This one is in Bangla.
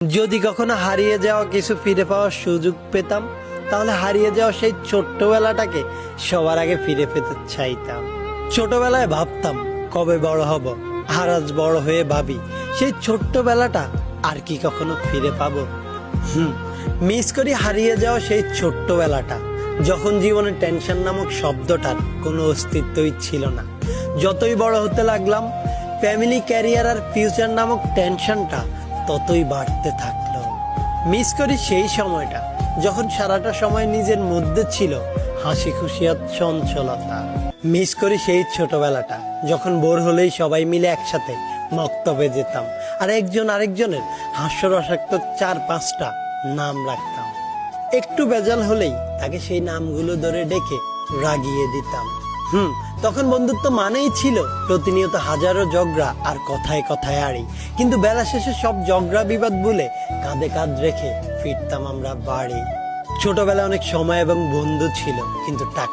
যদি কখনো হারিয়ে যাওয়া কিছু ফিরে পাওয়ার সুযোগ পেতাম, তাহলে হারিয়ে যাওয়া সেই ছোট্টবেলাটাকে সবার আগে ফিরে পেতে চাইতাম। ছোটবেলায় ভাবতাম, কবে বড় হব, আর আজ বড় হয়ে ভাবি, সেই ছোট্টবেলাটা আর কি কখনো ফিরে পাবো। হুম, মিস করি হারিয়ে যাওয়া সেই ছোট্টবেলাটা, যখন জীবনে টেনশন নামক শব্দটার কোনো অস্তিত্বই ছিল না। যতই বড় হতে লাগলাম, ফ্যামিলি, ক্যারিয়ার আর ফিউচার নামক টেনশনটা ততই বাড়তে থাকল। মিস করি সেই সময়টা, যখন সারাটা সময় নিজের মধ্যে ছিল হাসি খুশি আর চঞ্চলতা। মিস করি সেই ছোটবেলাটা, যখন বোর হলেই সবাই মিলে একসাথে মক্তবে যেতাম আর একজন আরেকজনের হাস্যরসাক্ত চার পাঁচটা নাম রাখতাম। একটু বেজাল হলেই তাকে সেই নামগুলো ধরে ডেকে রাগিয়ে দিতাম। হুম, তখন বন্ধুত্ব মানেই ছিল প্রতিনিয়ত হাজারো জগড়া আর কথায় কথায় আড়ি। কিন্তু বেলা শেষে সব জগড়া বিবাদ বলে কাঁধে কাঁধ রেখে ফিরতাম আমরা বাড়ি। ছোটবেলায় অনেক সময় এবং বন্ধু ছিল, কিন্তু টাকা